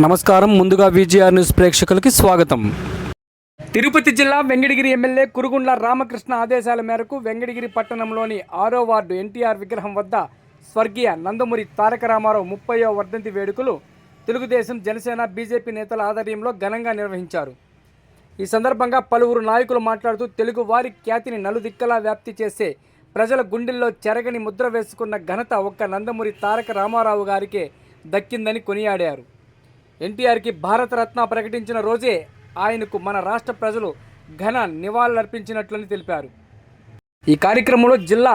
నమస్కారం. ముందుగా VGR news ప్రేక్షకులకి స్వాగతం. తిరుపతి జిల్లా వెంకటగిరి ఎమ్మెల్యే కురుగుండ్ల రామకృష్ణ ఆదేశాల మేరకు వెంకటగిరి పట్టణంలోని ఆరో వార్డు ఎన్టీఆర్ విగ్రహం వద్ద స్వర్గీయ నందమూరి తారక రామారావు ముప్పయో వర్ధంతి వేడుకలు తెలుగుదేశం జనసేన బీజేపీ నేతల ఆధ్వర్యంలో ఘనంగా నిర్వహించారు. ఈ సందర్భంగా పలువురు నాయకులు మాట్లాడుతూ తెలుగు వారి ఖ్యాతిని నలుదిక్కలా వ్యాప్తి చేసే ప్రజల గుండెల్లో చెరగని ముద్ర వేసుకున్న ఘనత ఒక్క నందమూరి తారక రామారావు గారికే దక్కిందని కొనియాడారు. ఎన్టీఆర్కి భారతరత్న ప్రకటించిన రోజే ఆయనకు మన రాష్ట్ర ప్రజలు ఘన నివాళులర్పించినట్లని తెలిపారు. ఈ కార్యక్రమంలో జిల్లా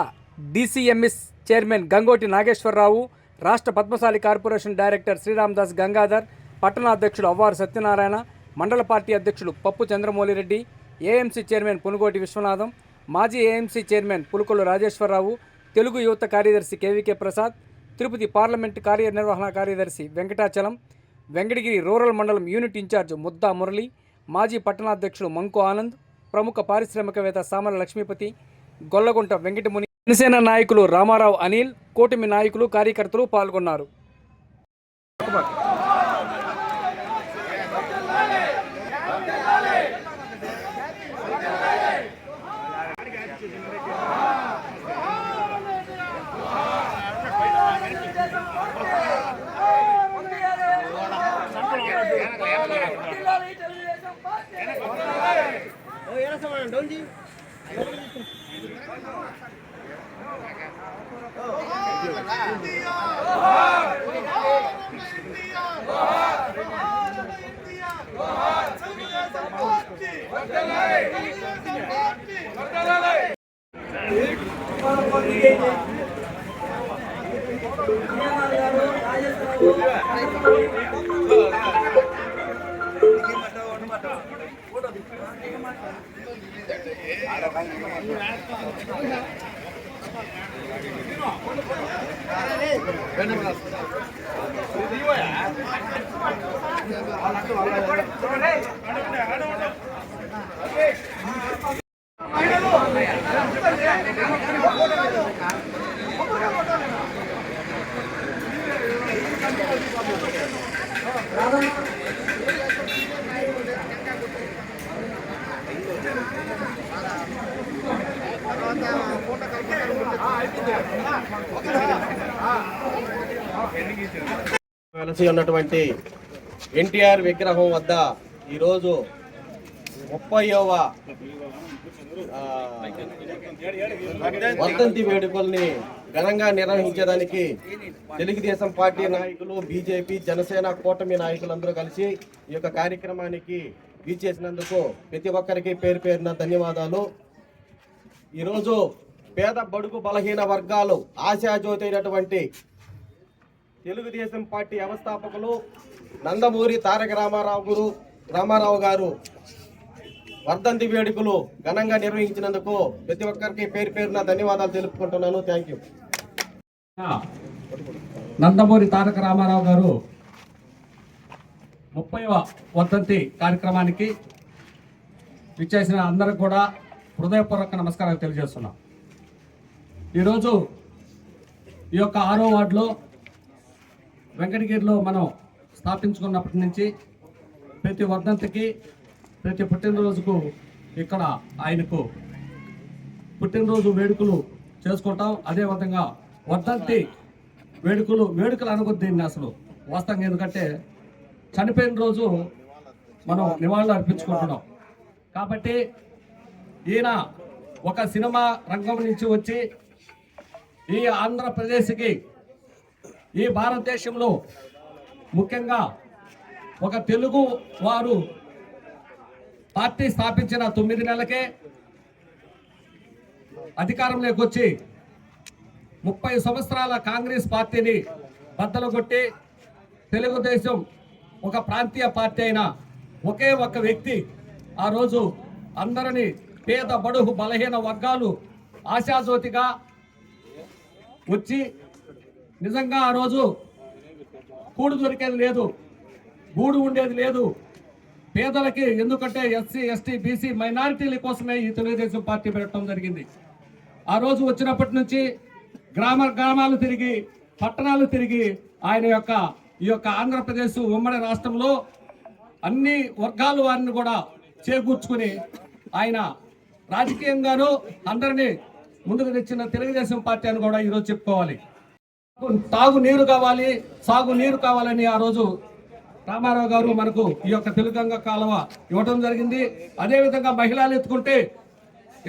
డిసిఎంఎస్ చైర్మన్ గంగోటి నాగేశ్వరరావు రాష్ట్ర పద్మశాలి కార్పొరేషన్ డైరెక్టర్ శ్రీరామదాస్ గంగాధర్ పట్టణ అధ్యక్షుడు అవ్వారు సత్యనారాయణ మండల పార్టీ అధ్యక్షుడు పప్పు చంద్రమౌళిరెడ్డి ఏఎంసీ చైర్మన్ పునుగోటి విశ్వనాథం మాజీ ఏఎంసీ చైర్మన్ పులుకొల్లు రాజేశ్వరరావు తెలుగు యువత కార్యదర్శి కేవీకే ప్రసాద్ తిరుపతి పార్లమెంటు కార్యనిర్వహణ కార్యదర్శి వెంకటాచలం వెంకటగిరి రూరల్ మండలం యూనిట్ ఇన్ఛార్జ్ ముద్దా మురళి మాజీ పట్టణాధ్యక్షుడు మంకు ఆనంద్ ప్రముఖ పారిశ్రామికవేత్త సామల లక్ష్మీపతి గొల్లగుంట వెంకటముని జనసేన నాయకులు రామారావు అనిల్ కూటమి నాయకులు కార్యకర్తలు పాల్గొన్నారు. వెలసి ఉన్నటువంటి ఎన్టీఆర్ విగ్రహం వద్ద ఈరోజు ముప్పైవ వర్ధంతి వేడుకల్ని ఘనంగా నిర్వహించడానికి తెలుగుదేశం పార్టీ నాయకులు బీజేపీ జనసేన కూటమి నాయకులందరూ కలిసి ఈ యొక్క కార్యక్రమానికి వీచేసినందుకు ప్రతి ఒక్కరికి పేరు పేరున ధన్యవాదాలు. ఈరోజు పేద బడుగు బలహీన వర్గాలు ఆశాజ్యోతి అయినటువంటి తెలుగుదేశం పార్టీ వ్యవస్థాపకులు నందమూరి తారక రామారావు గురు రామారావు గారు వర్ధంతి వేడుకలు ఘనంగా నిర్వహించినందుకు ప్రతి ఒక్కరికి పేరు పేరున ధన్యవాదాలు తెలుపుకుంటున్నాను. థ్యాంక్ యూ నందమూరి తారక రామారావు గారు ముప్పైవ వర్ధంతి కార్యక్రమానికి విచ్చేసిన అందరూ కూడా హృదయపూర్వక నమస్కారాలు తెలియజేస్తున్నాం. ఈరోజు ఈ యొక్క ఆరో వార్డులో వెంకటగిరిలో మనం స్థాపించుకున్నప్పటి నుంచి ప్రతి వర్ధంతికి ప్రతి పుట్టినరోజుకు ఇక్కడ ఆయనకు పుట్టినరోజు వేడుకలు చేసుకుంటాం. అదేవిధంగా వర్ధంతి వేడుకలు వేడుకలు అనకొద్ది దీన్ని అసలు. వాస్తవంగా ఎందుకంటే చనిపోయిన రోజు మనం నివాళులు అర్పించుకుంటున్నాం. కాబట్టి ఈయన ఒక సినిమా రంగం నుంచి వచ్చి ఈ ఆంధ్రప్రదేశ్కి ఈ భారతదేశంలో ముఖ్యంగా ఒక తెలుగు వారు పార్టీ స్థాపించిన తొమ్మిది నెలలకే అధికారంలోకి వచ్చి ముప్పై సంవత్సరాల కాంగ్రెస్ పార్టీని బద్దలు కొట్టి తెలుగుదేశం ఒక ప్రాంతీయ పార్టీ అయిన ఒకే ఒక్క వ్యక్తి ఆ రోజు అందరినీ పేద బడుగు బలహీన వర్గాలు ఆశాజ్యోతిగా వచ్చి నిజంగా ఆ రోజు కూడు దొరికేది లేదు గూడు ఉండేది లేదు. పేదలకి ఎందుకంటే ఎస్సీ ఎస్టీ బీసీ మైనారిటీల కోసమే ఈ తెలుగుదేశం పార్టీ పెట్టడం జరిగింది. ఆ రోజు వచ్చినప్పటి నుంచి గ్రామ గ్రామాలు తిరిగి పట్టణాలు తిరిగి ఆయన యొక్క ఈ యొక్క ఆంధ్రప్రదేశ్ ఉమ్మడి రాష్ట్రంలో అన్ని వర్గాల వారిని కూడా చేకూర్చుకుని ఆయన రాజకీయంగాను అందరినీ ముందుకు తెచ్చిన తెలుగుదేశం పార్టీ అని కూడా ఈరోజు చెప్పుకోవాలి. తాగు నీరు కావాలి సాగు నీరు కావాలని ఆ రోజు రామారావు గారు మనకు ఈ యొక్క తెలుగంగ కాలువ ఇవ్వడం జరిగింది. అదేవిధంగా మహిళలు ఎత్తుకుంటే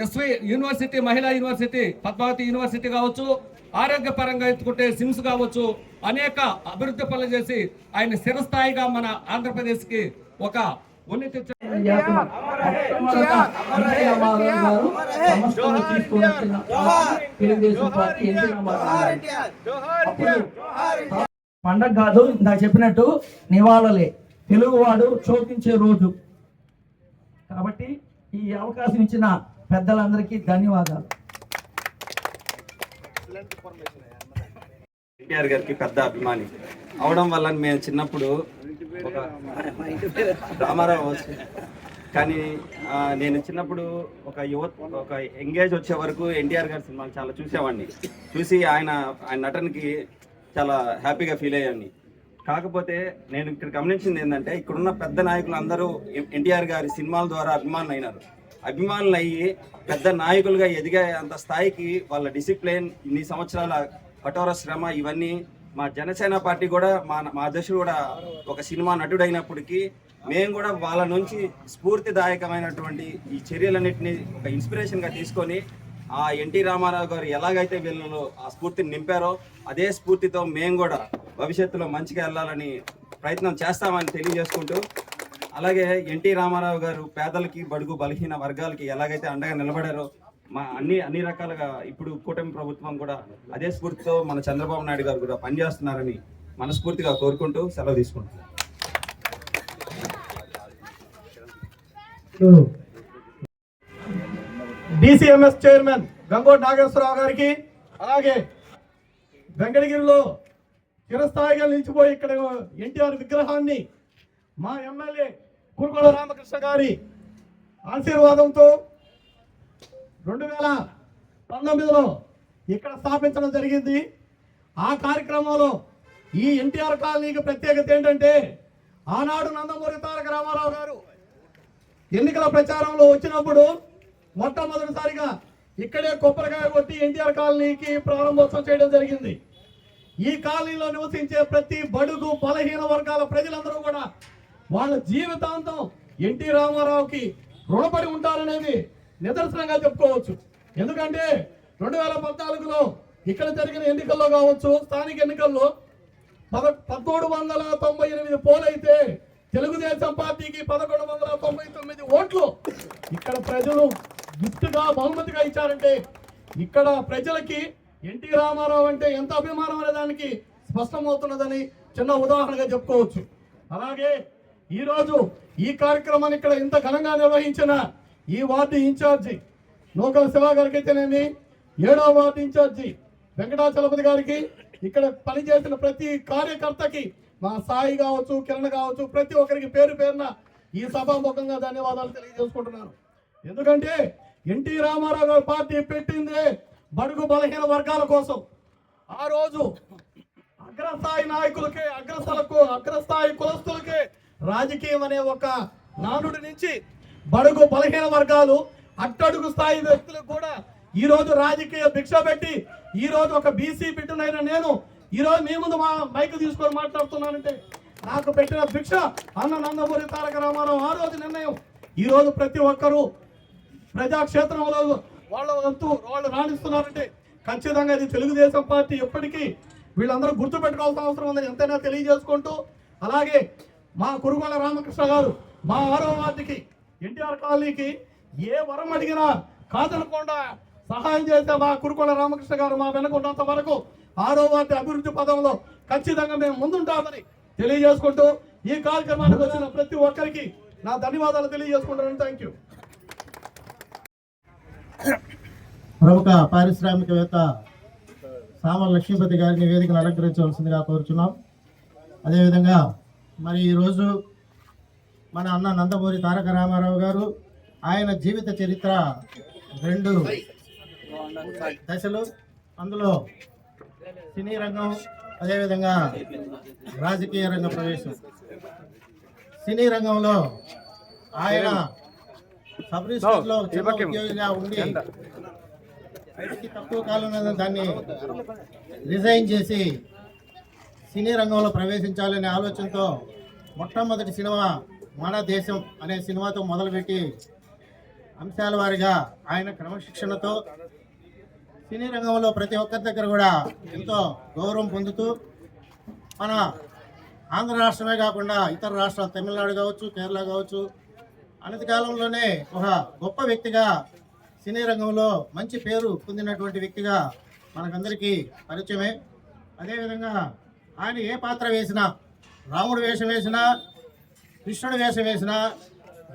ఎస్వి యూనివర్సిటీ మహిళా యూనివర్సిటీ పద్మావతి యూనివర్సిటీ కావచ్చు ఆరోగ్యపరంగా ఎత్తుకుంటే సిమ్స్ కావచ్చు అనేక అభివృద్ధి పనులు చేసి ఆయన స్థిరస్థాయిగా మన ఆంధ్రప్రదేశ్కి ఒక అప్పుడు పండగ కాదు ఇందాక చెప్పినట్టు నివాళలే. తెలుగువాడు శోకించే రోజు. కాబట్టి ఈ అవకాశం ఇచ్చిన పెద్దలందరికీ ధన్యవాదాలు. ఎన్టీఆర్ గారికి పెద్ద అభిమాని. అవడం వల్ల మేము చిన్నప్పుడు ఒక రామారావు కానీ నేను చిన్నప్పుడు ఒక యువత్ ఒక ఎంగేజ్ వచ్చే వరకు ఎన్టీఆర్ గారి సినిమాలు చాలా చూసేవాడిని. చూసి ఆయన ఆయన నటనకి చాలా హ్యాపీగా ఫీల్ అయ్యాన్ని కాకపోతే నేను ఇక్కడ గమనించింది ఏంటంటే ఇక్కడున్న పెద్ద నాయకులు అందరూ ఎన్టీఆర్ గారి సినిమాల ద్వారా అభిమానులు అయినారు అభిమానులు అయ్యి పెద్ద నాయకులుగా ఎదిగే అంత స్థాయికి వాళ్ళ డిసిప్లిన్ ఇన్ని సంవత్సరాల కఠోర శ్రమ ఇవన్నీ మా జనసేన పార్టీ కూడా మా మా అధ్యక్షుడు కూడా ఒక సినిమా నటుడైనప్పటికీ మేము కూడా వాళ్ళ నుంచి స్ఫూర్తిదాయకమైనటువంటి ఈ చర్యలన్నింటినీ ఒక ఇన్స్పిరేషన్గా తీసుకొని ఆ ఎన్టీ రామారావు గారు ఎలాగైతే వీళ్ళలో ఆ స్ఫూర్తిని నింపారో అదే స్ఫూర్తితో మేము కూడా భవిష్యత్తులో మంచిగా వెళ్ళాలని ప్రయత్నం చేస్తామని తెలియజేసుకుంటూ అలాగే ఎన్టీ రామారావు గారు పేదలకి బడుగు బలహీన వర్గాలకి ఎలాగైతే అండగా నిలబడారో మా అన్ని అన్ని రకాలుగా ఇప్పుడు కూటమి ప్రభుత్వం కూడా అదే స్ఫూర్తితో మన చంద్రబాబు నాయుడు గారు కూడా పనిచేస్తున్నారని మనస్ఫూర్తిగా కోరుకుంటూ సెలవు తీసుకుంటున్నాను డిసిఎంఎస్ చైర్మన్ గంగోటి నాగేశ్వరరావు గారికి అలాగే వెంకటగిరిలో చిరస్థాయిగా నిలిచిపోయి ఇక్కడ ఎన్టీఆర్ విగ్రహాన్ని మా ఎమ్మెల్యే కురుకొండ రామకృష్ణ గారి ఆశీర్వాదంతో రెండు వేల పంతొమ్మిదిలో ఇక్కడ స్థాపించడం జరిగింది. ఆ కార్యక్రమంలో ఈ ఎన్టీఆర్ కాలనీకి ప్రత్యేకత ఏంటంటే ఆనాడు నందమూరి తారక రామారావు గారు ఎన్నికల ప్రచారంలో వచ్చినప్పుడు మొట్టమొదటిసారిగా ఇక్కడే కొబ్బరికాయ కొట్టి ఎన్టీఆర్ కాలనీకి ప్రారంభోత్సవం చేయడం జరిగింది. ఈ కాలనీలో నివసించే ప్రతి బడుగు బలహీన వర్గాల ప్రజలందరూ కూడా వాళ్ళ జీవితాంతం ఎన్టీ రామారావుకి రుణపడి ఉంటారనేది నిదర్శనంగా చెప్పుకోవచ్చు. ఎందుకంటే రెండు వేల పద్నాలుగులో ఇక్కడ జరిగిన ఎన్నికల్లో కావచ్చు స్థానిక ఎన్నికల్లో పద పదమూడు వందల తొంభై ఎనిమిది పోలైతే తెలుగుదేశం పార్టీకి పదకొండు వందల తొంభై తొమ్మిది ఓట్లు ఇక్కడ ప్రజలు గిఫ్ట్గా బహుమతిగా ఇచ్చారంటే ఇక్కడ ప్రజలకి ఎన్టీ రామారావు అంటే ఎంత అభిమానం అనే దానికి స్పష్టమవుతున్నదని చిన్న ఉదాహరణగా చెప్పుకోవచ్చు. అలాగే ఈరోజు ఈ కార్యక్రమాన్ని ఇక్కడ ఇంత ఘనంగా నిర్వహించిన ఈ వార్డు ఇన్ఛార్జి నూకల శివ గారికి అయితేనేమి ఏడో వార్డు ఇన్ఛార్జి వెంకటాచలపతి గారికి ఇక్కడ పనిచేసిన ప్రతి కార్యకర్తకి మా సాయి కావచ్చు కిరణ్ కావచ్చు ప్రతి ఒక్కరికి పేరు పేరున ఈ సభాముఖంగా ధన్యవాదాలు తెలియజేసుకుంటున్నాను. ఎందుకంటే ఎన్టీ రామారావు గారు పార్టీ పెట్టిందే బడుగు బలహీన వర్గాల కోసం. ఆ రోజు అగ్రస్థాయి నాయకులకే అగ్రస్థలకు అగ్రస్థాయి కులస్తులకే రాజకీయం అనే ఒక నానుడి నుంచి బడుగు బలహీన వర్గాలు అట్టడుగు స్థాయి వ్యక్తులకు కూడా ఈ రోజు రాజకీయ భిక్ష పెట్టి ఈ రోజు ఒక బీసీ బిడ్డనైన నేను ఈ రోజు మీ ముందు మా మైక్ తీసుకొని మాట్లాడుతున్నానంటే నాకు పెట్టిన భిక్ష అన్న నందమూరి తారక రామారావు ఆ రోజు నిర్ణయం. ఈ రోజు ప్రతి ఒక్కరూ ప్రజాక్షేత్రంలో వాళ్ళ వంతు వాళ్ళు రాణిస్తున్నారంటే ఖచ్చితంగా ఇది తెలుగుదేశం పార్టీ ఎప్పటికీ వీళ్ళందరూ గుర్తు పెట్టుకోవాల్సిన అవసరం ఉందని ఎంతైనా తెలియజేసుకుంటూ అలాగే మా కురుగొల రామకృష్ణ గారు మా ఆరో వార్డుకి ఎన్టీఆర్ కాలనీకి ఏ వరం అడిగినా కాదనకుండా సహాయం చేసే మా కురుకొల రామకృష్ణ గారు మా వెనక ఉన్నంత వరకు ఆరో వార్డు అభివృద్ధి పదంలో ఖచ్చితంగా మేము ముందుంటామని తెలియజేసుకుంటూ ఈ కార్యక్రమానికి వచ్చిన ప్రతి ఒక్కరికి నా ధన్యవాదాలు తెలియజేసుకుంటాను థ్యాంక్ యూ ప్రముఖ పారిశ్రామికవేత్త సామల లక్ష్మీపతి గారిని వేదికను అలంకరించవలసిందిగా కోరుచున్నాం. అదేవిధంగా మరి ఈరోజు మన అన్న నందమూరి తారక రామారావు గారు ఆయన జీవిత చరిత్ర రెండు దశలు. అందులో సినీ రంగం అదేవిధంగా రాజకీయ రంగ ప్రవేశం. సినీ రంగంలో ఆయన సబ్ రిజిస్టర్లో చిన్న ఉద్యోగిగా ఉండి తక్కువ కాలంలో దాన్ని రిజైన్ చేసి సినీ రంగంలో ప్రవేశించాలనే ఆలోచనతో మొట్టమొదటి సినిమా మన దేశం అనే సినిమాతో మొదలుపెట్టి అంశాల వారిగా ఆయన క్రమశిక్షణతో సినీ రంగంలో ప్రతి ఒక్కరి దగ్గర కూడా ఎంతో గౌరవం పొందుతూ మన ఆంధ్ర రాష్ట్రమే కాకుండా ఇతర రాష్ట్రాలు తమిళనాడు కావచ్చు కేరళ కావచ్చు అనతి కాలంలోనే ఒక గొప్ప వ్యక్తిగా సినీ రంగంలో మంచి పేరు పొందినటువంటి వ్యక్తిగా మనకందరికీ పరిచయమే. అదేవిధంగా ఆయన ఏ పాత్ర వేసినా రాముడు వేషం వేసినా కృష్ణుడు వేషం వేసినా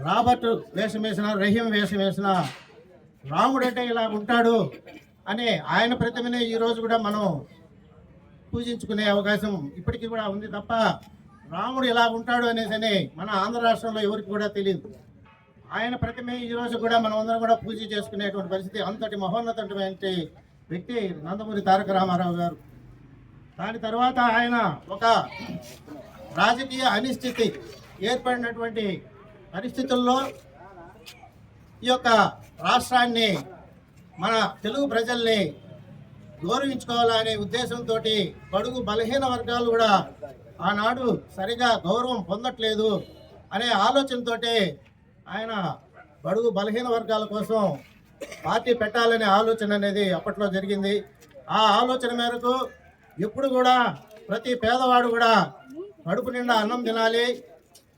రాబర్ట్ వేషం వేసిన రహీం వేషం వేసినా రాముడు అంటే ఇలా ఉంటాడు అనే ఆయన ప్రతిమనే ఈరోజు కూడా మనం పూజించుకునే అవకాశం ఇప్పటికీ కూడా ఉంది తప్ప రాముడు ఇలా ఉంటాడు అనేసి అని మన ఆంధ్ర రాష్ట్రంలో ఎవరికి కూడా తెలియదు. ఆయన ప్రతిమే ఈరోజు కూడా మనం అందరం కూడా పూజ చేసుకునేటువంటి పరిస్థితి అంతటి మహోన్నతమైన వ్యక్తి నందమూరి తారక రామారావు గారు. దాని తర్వాత ఆయన ఒక రాజకీయ అనిశ్చితి ఏర్పడినటువంటి పరిస్థితుల్లో ఈ యొక్క రాష్ట్రాన్ని మన తెలుగు ప్రజల్ని గౌరవించుకోవాలనే ఉద్దేశంతో బడుగు బలహీన వర్గాలు కూడా ఆనాడు సరిగా గౌరవం పొందట్లేదు అనే ఆలోచనతో ఆయన బడుగు బలహీన వర్గాల కోసం పార్టీ పెట్టాలనే ఆలోచన అనేది అప్పట్లో జరిగింది. ఆ ఆలోచన మేరకు ఎప్పుడు కూడా ప్రతి పేదవాడు కూడా కడుపు నిండా అన్నం తినాలి.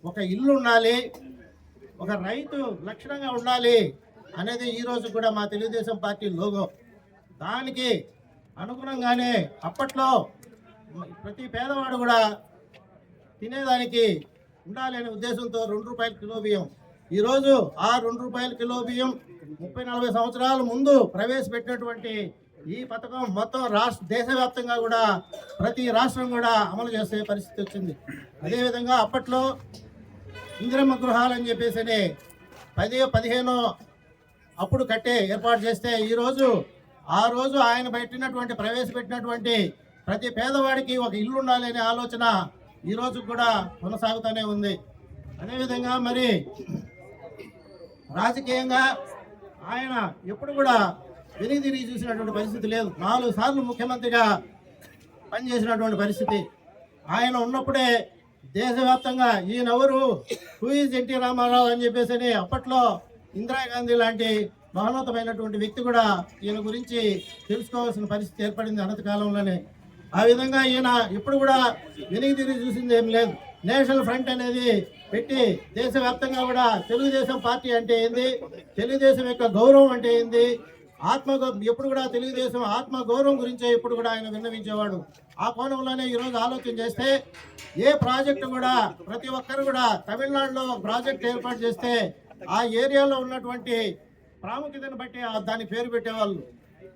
ఒక ఇల్లు ఉండాలి ఒక రైతు లక్షణంగా ఉండాలి అనేది ఈ రోజు కూడా మా తెలుగుదేశం పార్టీ లోగో. దానికి అనుగుణంగానే అప్పట్లో ప్రతి పేదవాడు కూడా తినేదానికి ఉండాలి అనే ఉద్దేశంతో రెండు రూపాయల కిలో బియ్యం. ఈరోజు ఆ రెండు రూపాయల కిలో బియ్యం ముప్పై నలభై సంవత్సరాల ముందు ప్రవేశపెట్టినటువంటి ఈ పథకం మొత్తం రాష్ట్ర దేశవ్యాప్తంగా కూడా ప్రతి రాష్ట్రం కూడా అమలు చేసే పరిస్థితి వచ్చింది. అదేవిధంగా అప్పట్లో ఇందిరమ్మ గృహాలు అని చెప్పేసి పది పదిహేను అప్పుడు కట్టే ఏర్పాటు చేస్తే ఈరోజు ఆ రోజు ఆయన పెట్టినటువంటి ప్రవేశపెట్టినటువంటి ప్రతి పేదవాడికి ఒక ఇల్లు ఉండాలి అనే ఆలోచన ఈ కూడా కొనసాగుతూనే ఉంది. అదేవిధంగా మరి రాజకీయంగా ఆయన ఎప్పుడు కూడా వెనుక తిరిగి చూసినటువంటి పరిస్థితి లేదు. నాలుగు సార్లు ముఖ్యమంత్రిగా పనిచేసినటువంటి పరిస్థితి. ఆయన ఉన్నప్పుడే దేశవ్యాప్తంగా ఈయనెవరు? Who is N T Rama Rao అని చెప్పేసి అప్పట్లో ఇందిరాగాంధీ లాంటి మహోన్నతమైనటువంటి వ్యక్తి కూడా ఈయన గురించి తెలుసుకోవాల్సిన పరిస్థితి ఏర్పడింది అనంత కాలంలోనే. ఆ విధంగా ఈయన ఇప్పుడు కూడా వెనక్కి తిరిగి చూసింది ఏం లేదు. నేషనల్ ఫ్రంట్ అనేది పెట్టి దేశవ్యాప్తంగా కూడా తెలుగుదేశం పార్టీ అంటే ఏంది? తెలుగుదేశం యొక్క గౌరవం అంటే ఏంది? ఆత్మ ఎప్పుడు కూడా తెలుగుదేశం ఆత్మ గౌరవం గురించే ఇప్పుడు కూడా ఆయన విన్నవించేవాడు. ఆ కోణంలోనే ఈరోజు ఆలోచన చేస్తే ఏ ప్రాజెక్టు కూడా ప్రతి ఒక్కరు కూడా తమిళనాడులో ఒక ప్రాజెక్ట్ ఏర్పాటు చేస్తే ఆ ఏరియాలో ఉన్నటువంటి ప్రాముఖ్యతను బట్టి ఆ దాని పేరు పెట్టేవాళ్ళు.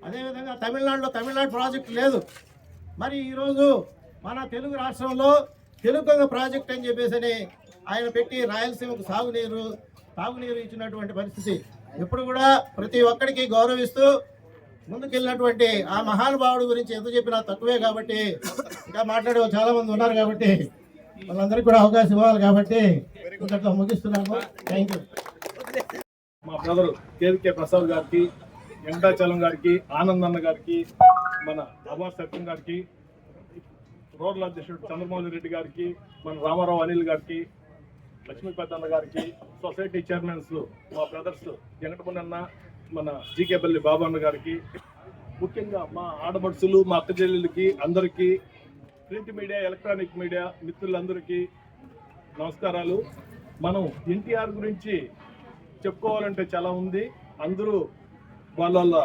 అదేవిధంగా తమిళనాడులో తమిళనాడు ప్రాజెక్టు లేదు. మరి ఈరోజు మన తెలుగు రాష్ట్రంలో తెలుగు ప్రాజెక్ట్ అని చెప్పేసి ఆయన పెట్టి రాయలసీమకు సాగునీరు తాగునీరు ఇచ్చినటువంటి పరిస్థితి. ఎప్పుడు కూడా ప్రతి ఒక్కరికి గౌరవిస్తూ ముందుకెళ్ళినటువంటి ఆ మహానుభావుడి గురించి ఎంత చెప్పినా తక్కువే కాబట్టి ఇంకా మాట్లాడే చాలా మంది ఉన్నారు కాబట్టి వాళ్ళందరికీ కూడా అవకాశం ఇవ్వాలి కాబట్టి ఇంకట్లా ముగిస్తున్నాము థ్యాంక్ యూ మా బ్రదర్ కేవికే ప్రసాద్ గారికి వెంకటాచలం గారికి ఆనంద్ అన్న గారికి మన అమర్ సత్యం గారికి రోడ్ల అధ్యక్షుడు చంద్రమోహన్ రెడ్డి గారికి మన రామారావు అనిల్ గారికి లక్ష్మీ పెద్దన్న గారికి సొసైటీ చైర్మన్స్ మా బ్రదర్స్ వెంకటమణన్న మన జీకేపల్లి బాబు అన్న గారికి ముఖ్యంగా మా ఆడపడుచులు మా అక్క చెల్లెళ్ళకి అందరికీ ప్రింట్ మీడియా ఎలక్ట్రానిక్ మీడియా మిత్రులందరికీ నమస్కారాలు. మనం ఎన్టీఆర్ గురించి చెప్పుకోవాలంటే చాలా ఉంది. అందరూ వాళ్ళ వాళ్ళ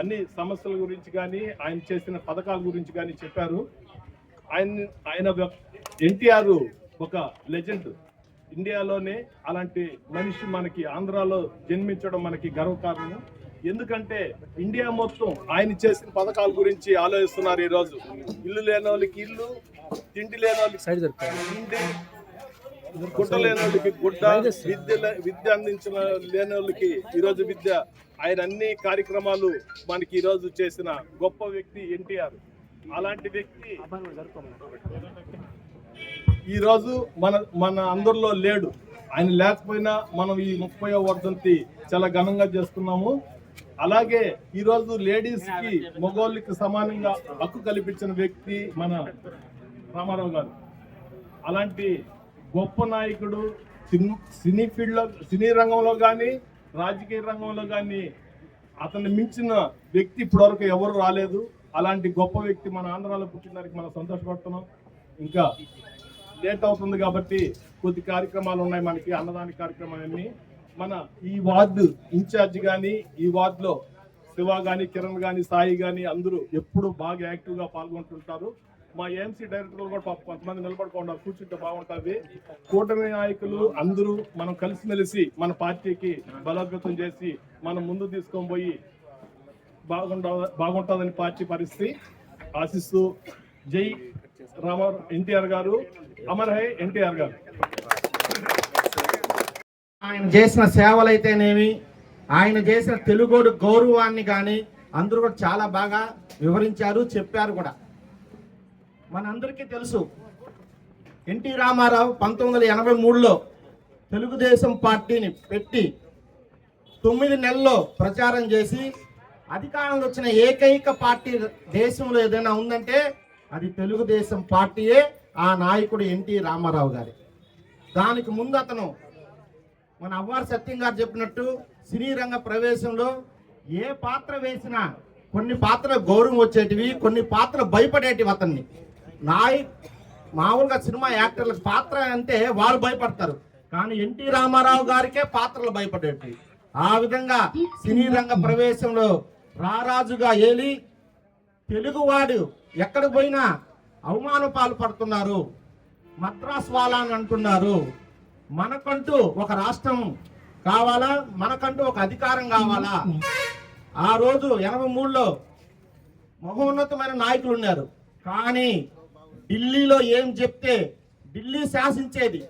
అన్ని సమస్యల గురించి కానీ ఆయన చేసిన పథకాల గురించి కానీ చెప్పారు. ఆయన ఆయన ఎన్టీఆర్ ఒక లెజెండ్. ఇండియాలోనే అలాంటి మనిషి మనకి ఆంధ్రాలో జన్మించడం మనకి గర్వకారణం ఎందుకంటే ఇండియా మొత్తం ఆయన చేసిన పథకాల గురించి ఆలోచిస్తున్నారు ఈరోజు. ఇల్లు లేని వాళ్ళకి ఇల్లు తిండి లేని వాళ్ళకి తిండి గుడ్డ లేని వాళ్ళకి గుడ్డ విద్య విద్య అందించిన లేని వాళ్ళకి ఈరోజు విద్య. ఆయన అన్ని కార్యక్రమాలు మనకి ఈరోజు చేసిన గొప్ప వ్యక్తి ఎన్టీఆర్. అలాంటి వ్యక్తి ఈరోజు మన మన అందరిలో లేడు. ఆయన లేకపోయినా మనం ఈ ముప్పై వర్ధంతి చాలా ఘనంగా చేస్తున్నాము అలాగే ఈరోజు లేడీస్కి మొగోళ్ళకి మగోళ్ళకి సమానంగా హక్కు కల్పించిన వ్యక్తి మన రామారావు గారు. అలాంటి గొప్ప నాయకుడు సిన్- సినీ ఫీల్డ్లో సినీ రంగంలో కానీ రాజకీయ రంగంలో కానీ అతన్ని మించిన వ్యక్తి ఇప్పటివరకు ఎవరు రాలేదు. అలాంటి గొప్ప వ్యక్తి మన ఆంధ్రాలో పుట్టినారికి మనం సంతోషపడుతున్నాం. ఇంకా లేట్ అవుతుంది కాబట్టి కొద్ది కార్యక్రమాలు ఉన్నాయి మనకి అన్నదాన కార్యక్రమాలన్నీ. మన ఈ వార్డు ఇన్ఛార్జ్ కానీ ఈ వార్డులో శివ కానీ కిరణ్ కానీ సాయి కానీ అందరూ ఎప్పుడు బాగా యాక్టివ్గా పాల్గొంటుంటారు. మా ఏఎంసీ డైరెక్టర్లు కూడా పాపం కొంతమంది నిలబడుకున్నారు కూర్చుంటే బాగుంటుంది. కూటమి నాయకులు అందరూ మనం కలిసిమెలిసి మన పార్టీకి బలోపేతం చేసి మనం ముందు తీసుకొని పోయి బాగుండ బాగుంటుందని పార్టీ పరిస్థితి ఆశిస్తూ జై రామ ఎన్టీఆర్ గారు. అమర్ హై ఎన్టీఆర్ గారు. ఆయన చేసిన సేవలైతేనేమి ఆయన చేసిన తెలుగోడు గౌరవాన్ని కానీ అందరూ కూడా చాలా బాగా వివరించారు చెప్పారు కూడా. మనందరికీ తెలుసు ఎన్టీ రామారావు పంతొమ్మిది వందల ఎనభై మూడులో తెలుగుదేశం పార్టీని పెట్టి తొమ్మిది నెలల్లో ప్రచారం చేసి అధికారంలో వచ్చిన ఏకైక పార్టీ దేశంలో ఏదైనా ఉందంటే అది తెలుగుదేశం పార్టీయే. ఆ నాయకుడు ఎన్టీ రామారావు గారి. దానికి ముందు అతను మన అవ్వారు సత్యం గారు చెప్పినట్టు సినీ రంగ ప్రవేశంలో ఏ పాత్ర వేసినా కొన్ని పాత్ర గౌరవం వచ్చేటివి కొన్ని పాత్ర భయపడేటివి అతన్ని. నాయ మామూలుగా సినిమా యాక్టర్లకు పాత్ర అంటే వాళ్ళు భయపడతారు. కానీ ఎన్టీ రామారావు గారికే పాత్రలు భయపడేటివి. ఆ విధంగా సినీ రంగ ప్రవేశంలో రారాజుగా ఏలి తెలుగువాడు ఎక్కడ పోయినా అవమాన పాలు పడుతున్నారు. మద్రాస్ వాళ్ళ అని అంటున్నారు. మనకంటూ ఒక రాష్ట్రం కావాలా? మనకంటూ ఒక అధికారం కావాలా? ఆ రోజు ఎనభై మూడులో మహోన్నతమైన నాయకులు ఉన్నారు. కానీ ఢిల్లీలో ఏం చెప్తే ఢిల్లీ శాసించేది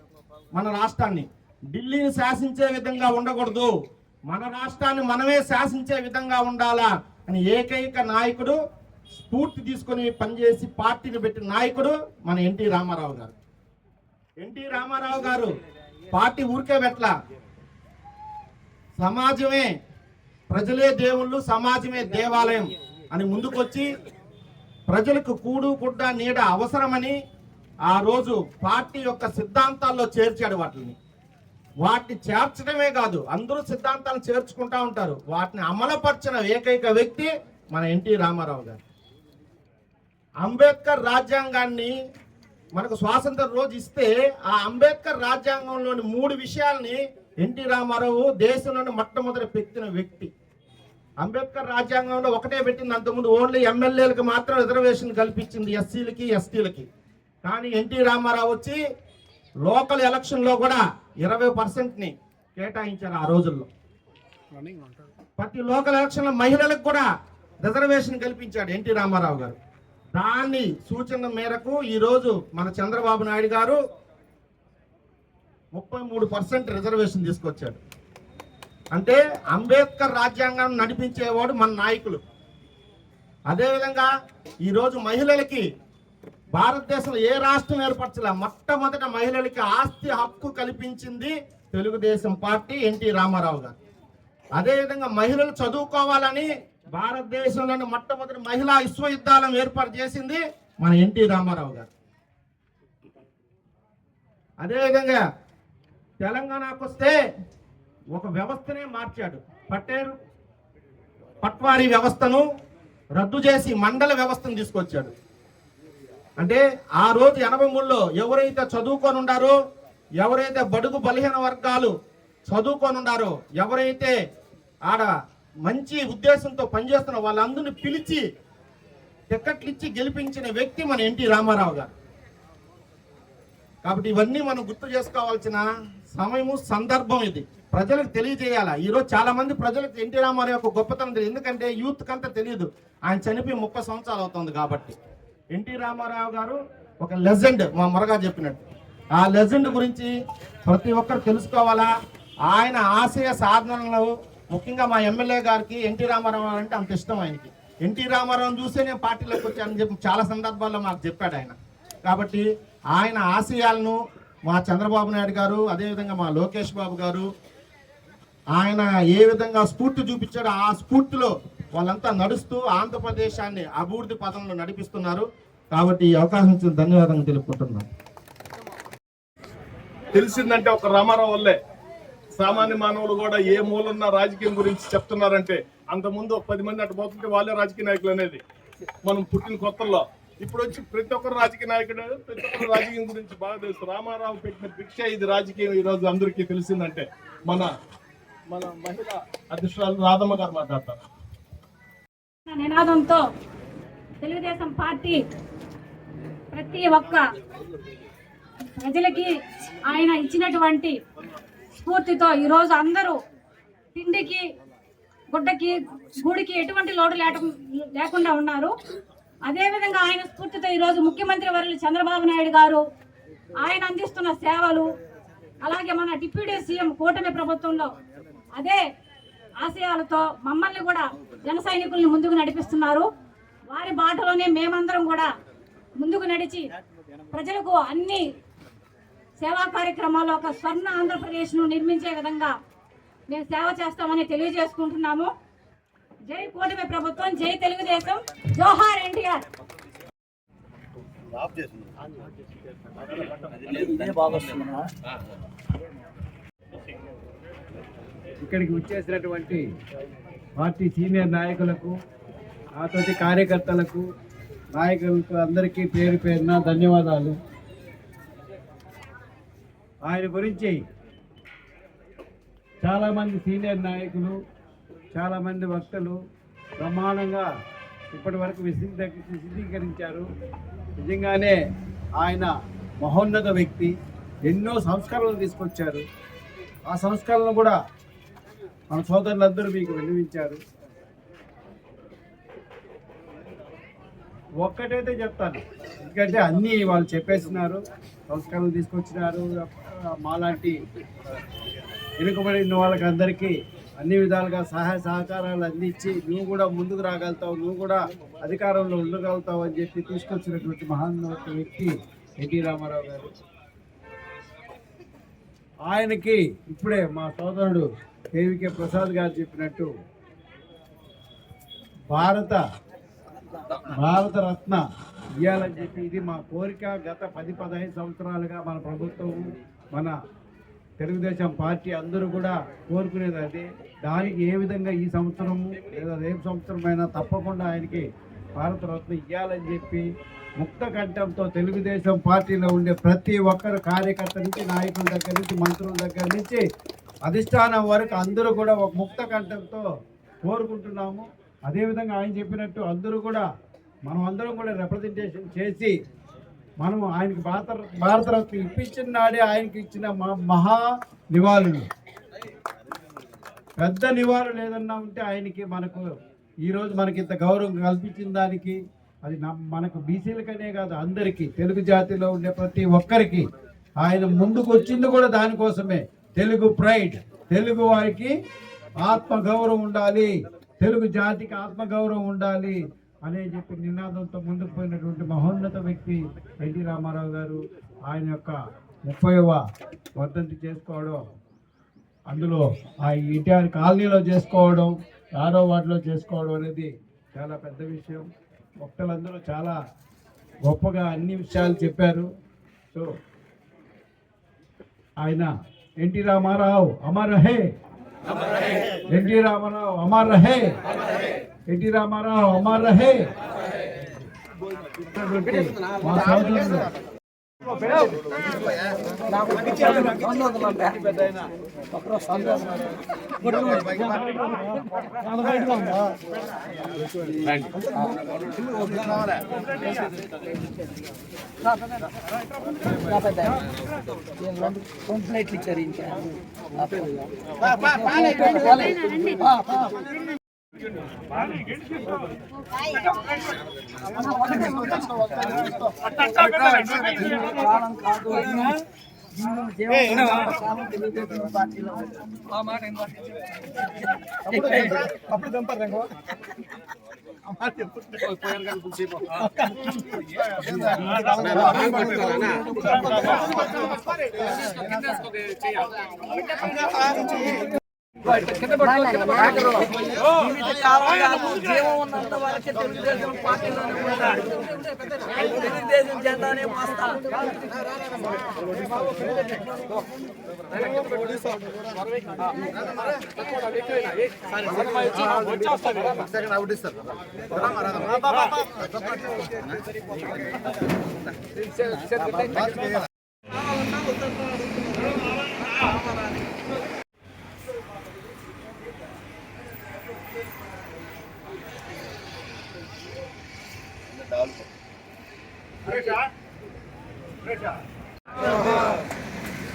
మన రాష్ట్రాన్ని. ఢిల్లీని శాసించే విధంగా ఉండకూడదు. మన రాష్ట్రాన్ని మనమే శాసించే విధంగా ఉండాలా? అని ఏకైక నాయకుడు స్ఫూర్తి తీసుకొని పనిచేసి పార్టీని పెట్టిన నాయకుడు మన ఎన్టీ రామారావు గారు. ఎన్టీ రామారావు గారు పార్టీ ఊరికే పెట్ల సమాజమే ప్రజలే దేవుళ్ళు సమాజమే దేవాలయం అని ముందుకొచ్చి ప్రజలకు కూడు గుడ్డ నీడ అవసరమని ఆ రోజు పార్టీ యొక్క సిద్ధాంతాల్లో చేర్చాడు వాటిని. వాటిని చేర్చడమే కాదు అందరూ సిద్ధాంతాలను చేర్చుకుంటా ఉంటారు. వాటిని అమలుపరిచిన ఏకైక వ్యక్తి మన ఎన్టీ రామారావు గారు. అంబేద్కర్ రాజ్యాంగాన్ని మనకు స్వాతంత్ర రోజు ఇస్తే ఆ అంబేద్కర్ రాజ్యాంగంలోని మూడు విషయాల్ని ఎన్టీ రామారావు దేశంలోని మొట్టమొదటి పెట్టిన వ్యక్తి. అంబేద్కర్ రాజ్యాంగంలో ఒకటే పెట్టింది అంతకుముందు ఓన్లీ ఎమ్మెల్యేలకు మాత్రం రిజర్వేషన్ కల్పించింది ఎస్సీలకి ఎస్టీలకి. కానీ ఎన్టీ రామారావు వచ్చి లోకల్ ఎలక్షన్లో కూడా ఇరవై పర్సెంట్ని కేటాయించారు ఆ రోజుల్లో. ప్రతి లోకల్ ఎలక్షన్లో మహిళలకు కూడా రిజర్వేషన్ కల్పించాడు ఎన్టీ రామారావు గారు. దాన్ని సూచన మేరకు ఈరోజు మన చంద్రబాబు నాయుడు గారు ముప్పై మూడు పర్సెంట్ రిజర్వేషన్ తీసుకొచ్చాడు. అంటే అంబేద్కర్ రాజ్యాంగం నడిపించేవాడు మన నాయకులు. అదేవిధంగా ఈరోజు మహిళలకి భారతదేశంలో ఏ రాష్ట్రం ఏర్పరచలే మొట్టమొదట మహిళలకి ఆస్తి హక్కు కల్పించింది తెలుగుదేశం పార్టీ ఎన్టీ రామారావు గారు. అదేవిధంగా మహిళలు చదువుకోవాలని భారతదేశంలోని మొట్టమొదటి మహిళా విశ్వవిద్యాలయం ఏర్పాటు చేసింది మన ఎన్టీ రామారావు గారు. అదేవిధంగా తెలంగాణకు వస్తే ఒక వ్యవస్థనే మార్చాడు. పటేల్ పట్వారీ వ్యవస్థను రద్దు చేసి మండల వ్యవస్థను తీసుకొచ్చాడు. అంటే ఆ రోజు ఎనభై మూడులో ఎవరైతే చదువుకొని ఉండారో ఎవరైతే బడుగు బలహీన వర్గాలు చదువుకొని ఉండారో ఎవరైతే ఆడ మంచి ఉద్దేశంతో పనిచేస్తున్న వాళ్ళందరిని పిలిచి టికెట్లు ఇచ్చి గెలిపించిన వ్యక్తి మన ఎన్టీ రామారావు గారు. కాబట్టి ఇవన్నీ మనం గుర్తు చేసుకోవాల్సిన సమయము సందర్భం ఇది. ప్రజలకు తెలియజేయాలా? ఈరోజు చాలా మంది ప్రజలకు ఎన్టీ రామారావు యొక్క గొప్పతనం తెలియదు. ఎందుకంటే యూత్ కంతా తెలియదు. ఆయన చనిపోయి ముప్పై సంవత్సరాలు అవుతుంది కాబట్టి. ఎన్టీ రామారావు గారు ఒక లెజెండ్ మా మురగా చెప్పినట్టు. ఆ లెజెండ్ గురించి ప్రతి ఒక్కరు తెలుసుకోవాలా? ఆయన ఆశయ సాధనలో ముఖ్యంగా మా ఎమ్మెల్యే గారికి ఎన్టీ రామారావు అంటే అంత ఇష్టం ఆయనకి. ఎన్టీ రామారావుని చూస్తే నేను పార్టీలోకి వచ్చానని చెప్పి చాలా సందర్భాల్లో మాకు చెప్పాడు ఆయన. కాబట్టి ఆయన ఆశయాలను మా చంద్రబాబు నాయుడు గారు అదేవిధంగా మా లోకేష్ బాబు గారు ఆయన ఏ విధంగా స్ఫూర్తి చూపించాడో ఆ స్ఫూర్తిలో వాళ్ళంతా నడుస్తూ ఆంధ్రప్రదేశాన్ని అభివృద్ధి పదంలో నడిపిస్తున్నారు. కాబట్టి ఈ అవకాశం ఇచ్చిన ధన్యవాదాలు తెలుపుకుంటున్నాను తెలిసిందంటే ఒక రామారావు వల్లే. సామాన్య మానవులు కూడా ఏ మూలన్న రాజకీయం గురించి చెప్తున్నారంటే అంతకుముందు పది మంది అటు పోతుంటే వాళ్ళే రాజకీయ నాయకులు అనేది మనం పుట్టిన కొత్తల్లో. ఇప్పుడు వచ్చి ప్రతి ఒక్కరు రాజకీయ నాయకుడు ప్రతి ఒక్కరు రాజకీయం గురించి బాగా తెలుసు. రామారావు పెట్టిన భిక్ష ఇది రాజకీయం ఈ రోజు అందరికీ తెలిసిందంటే మన మన మహిళ అధ్యక్షురాలు రాధమ్మ గారు మాట్లాడతారు. నినాదంతో తెలుగుదేశం పార్టీ ప్రతి ఒక్క ప్రజలకి ఆయన ఇచ్చినటువంటి స్ఫూర్తితో ఈరోజు అందరూ తిండికి గుడ్డకి గుడికి ఎటువంటి లోటు లేట- లేకుండా ఉన్నారు. అదేవిధంగా ఆయన స్ఫూర్తితో ఈరోజు ముఖ్యమంత్రి వర్యులు చంద్రబాబు నాయుడు గారు ఆయన అందిస్తున్న సేవలు అలాగే మన డిప్యూటీ సీఎం కూటమి ప్రభుత్వంలో అదే ఆశయాలతో మమ్మల్ని కూడా జన సైనికుల్ని ముందుకు నడిపిస్తున్నారు. వారి బాటలోనే మేమందరం కూడా ముందుకు నడిచి ప్రజలకు అన్ని సేవా కార్యక్రమాల్లో ఒక స్వర్ణ ఆంధ్రప్రదేశ్ను నిర్మించే విధంగా మేము సేవ చేస్తామని తెలియజేసుకుంటున్నాము. జై కూటమి ప్రభుత్వం జై తెలుగుదేశం. జోహార్ ఎన్టీఆర్. ఇక్కడికి వచ్చేసినటువంటి పార్టీ సీనియర్ నాయకులకు నాతోటి కార్యకర్తలకు నాయకులకు అందరికీ పేరు పేరున ధన్యవాదాలు. ఆయన గురించి చాలామంది సీనియర్ నాయకులు చాలామంది వక్తలు బ్రహ్మాండంగా ఇప్పటి వరకు విశదీకరించారు నిజంగానే ఆయన మహోన్నత వ్యక్తి. ఎన్నో సంస్కరణలు తీసుకొచ్చారు. ఆ సంస్కరణలు కూడా మన సోదరులందరూ మీకు విన్నవించారు ఒక్కటైతే చెప్తాను. ఎందుకంటే అన్నీ వాళ్ళు చెప్పేసినారు సంస్కరణలు తీసుకొచ్చినారు. మాలాంటి వెనుకబడిన వాళ్ళకి అందరికీ అన్ని విధాలుగా సహాయ సహకారాలు అందించి నువ్వు కూడా ముందుకు రాగలుగుతావు నువ్వు కూడా అధికారంలో ఉండగలుగుతావు అని చెప్పి తీసుకొచ్చినటువంటి మహాన్నత వ్యక్తి ఎన్టీ రామారావు గారు. ఆయనకి ఇప్పుడే మా సోదరుడు కేవికే ప్రసాద్ గారు చెప్పినట్టు భారత భారత రత్న ఇవ్వాలని చెప్పి ఇది మా కోరిక గత పది పదహైదు సంవత్సరాలుగా మన ప్రభుత్వం మన తెలుగుదేశం పార్టీ అందరూ కూడా కోరుకునేది దానికి ఏ విధంగా ఈ సంవత్సరము లేదా రేపు సంవత్సరమైనా తప్పకుండా ఆయనకి భారత రత్న ఇవ్వాలని చెప్పి ముక్త కంఠంతో తెలుగుదేశం పార్టీలో ఉండే ప్రతి ఒక్కరు కార్యకర్త నుంచి నాయకుల దగ్గర నుంచి మంత్రుల దగ్గర నుంచి అధిష్టానం వరకు అందరూ కూడా ఒక ముక్త కంఠంతో కోరుకుంటున్నాము. అదేవిధంగా ఆయన చెప్పినట్టు అందరూ కూడా మనం అందరం కూడా రిప్రజెంటేషన్ చేసి మనం ఆయనకి భారత భారతరత్న ఇప్పించిన నాడే ఆయనకి ఇచ్చిన మ- మహా నివాళులు. పెద్ద నివాళులు ఏదన్నా ఉంటే ఆయనకి మనకు ఈరోజు మనకి ఇంత గౌరవం కల్పించిన దానికి అది నమ్- మనకు బీసీలకనే కాదు అందరికీ తెలుగు జాతిలో ఉండే ప్రతి ఒక్కరికి ఆయన ముందుకు వచ్చింది కూడా దానికోసమే తెలుగు ప్రైడ్ తెలుగు వారికి ఆత్మగౌరవం ఉండాలి. తెలుగు జాతికి ఆత్మగౌరవం ఉండాలి. అనే చెప్పి నినాదంతో ముందుకు పోయినటువంటి మహోన్నత వ్యక్తి ఎన్టీ రామారావు గారు ఆయన యొక్క ముప్పైవ వర్ధంతి చేసుకోవడం అందులో ఆ ఎన్టీఆర్ కాలనీలో చేసుకోవడం ఆరో వార్డులో చేసుకోవడం అనేది చాలా పెద్ద విషయం. భక్తులందరూ చాలా గొప్పగా అన్ని విషయాలు చెప్పారు. సో ఆయన ఎన్టీ రామారావు అమర్ రహే. ఎన్టీ రామారావు అమర్ రహే. ఎన్టీ రామారావు అమర్ రహే మా సోదరులు కంప్లైంట్లు ఇచ్చారు ఇంకా అప్పుడు కాదు రంగు చెప్పు కాలం జీవం ఉన్నంత వరకే తెలుగుదేశం పార్టీలోనే ఉంటాడు తెలుగుదేశం జెండానే మస్తా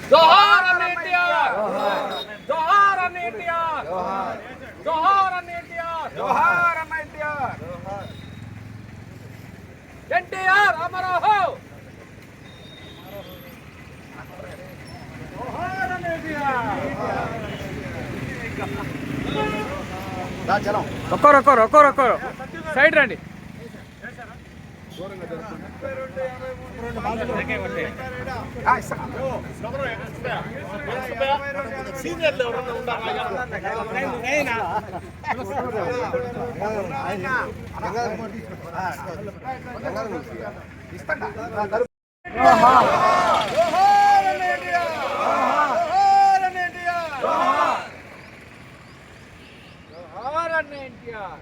జోహార్ అన్న ఎన్టీఆర్ జోహార్ అన్న ఎన్టీఆర్ జోహార్ అన్న ఎన్టీఆర్ జోహార్ అన్న ఎన్టీఆర్ ఎన్టీఆర్ అమరహో జోహార్ అన్న ఎన్టీఆర్ ఒక్కరు ఒక్కరు ఒక్కరు ఒక్కరు సైడ్ రండి.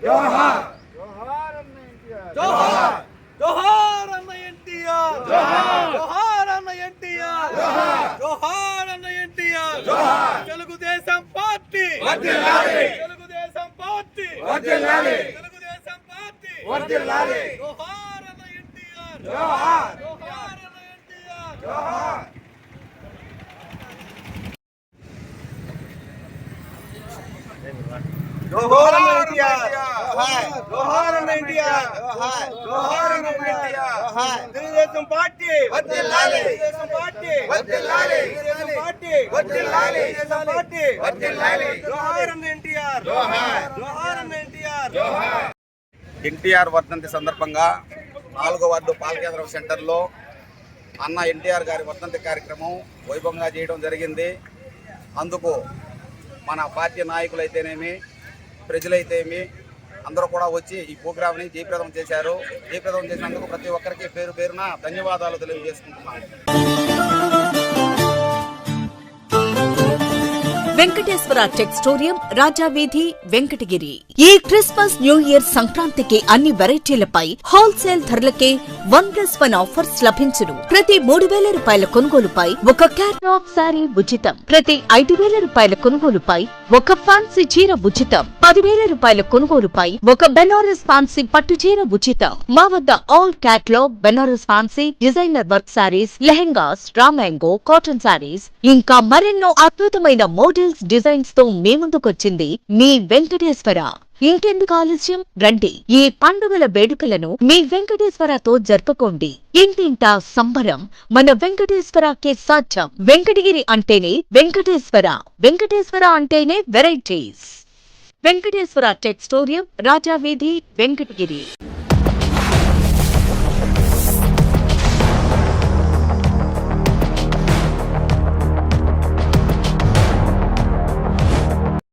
జోహార్! అన్న ఎన్టీఆర్. జోహార్! అన్న ఎన్టీఆర్. జోహార్! అన్న NTR. Telugu Desam party. Telugu Desam party. Telugu Desam party. జోహార్ అన్న ఎన్టీఆర్. జోహార్! జోహార్ అన్న ఎన్టీఆర్. జోహార్! అన్న ఎన్టీఆర్ జోహార్ అన్న ఎన్టీఆర్ తెలుగుదేశం పార్టీ. వర్ధిల్లాలి తెలుగుదేశం పార్టీ. వర్ధిల్లాలి తెలుగుదేశం పార్టీ. వర్ధిల్లాలి తెలుగుదేశం పార్టీ. వర్ధిల్లాలి జోహార్ అన్న ఎన్టీఆర్ జోహార్ జోహార్ అన్న ఎన్టీఆర్ జోహార్ ఎన్టీఆర్ వర్ధంతి సందర్భంగా నాలుగో వార్డు పాలకేంద్రం సెంటర్లో అన్న ఎన్టీఆర్ గారి వర్ధంతి కార్యక్రమం వైభవంగా చేయడం జరిగింది. అందుకు మన పార్టీ నాయకులైతేనేమి ప్రజలైతేమి అందరూ కూడా వచ్చి ఈ ప్రోగ్రామ్ని జయప్రదం చేశారు. జయప్రదం చేసినందుకు ప్రతి ఒక్కరికి పేరు పేరున ధన్యవాదాలు తెలియజేసుకుంటున్నాను. వెంకటేశ్వర టెక్స్టోరియం రాజావీధి వెంకటగిరి. ఈ క్రిస్మస్ న్యూ ఇయర్ సంక్రాంతికి అన్ని వెరైటీలపై హోల్సేల్ ధరలకే వన్ ప్లస్ వన్ ఆఫర్స్ లభించును. ప్రతి మూడు వేల రూపాయల కొనుగోలుపై ఒక క్యాట్లాగ్ శారీ ఉచితం. ప్రతి ఐదు వేల రూపాయల కొనుగోలుపై ఒక ఫ్యాన్సీ చీర ఉచితం. పదివేల రూపాయల కొనుగోలుపై ఒక బెనారస్ ఫ్యాన్సీ పట్టు చీర ఉచితం. మా వద్ద all catalogue Banaras fancy designer work saris lehengas రామాంగో cotton saris ఇంకా మరెన్నో అద్భుతమైన మోడల్స్ డిజైన్స్తో మీ ముందుకొచ్చింది మీ వెంకటేశ్వర. ఇంకెందుకు ఆలస్యం? రండి. ఈ పండుగల వేడుకలను మీ వెంకటేశ్వరతో జరుపుకోండి. ఇంటింటా సంబరం. మన వెంకటేశ్వరకే సాధ్యం వెంకటగిరి అంటేనే వెంకటేశ్వర. వెంకటేశ్వర అంటేనే వెరైటీస్. వెంకటేశ్వర టెక్స్టోరియం రాజావీధి వెంకటగిరి.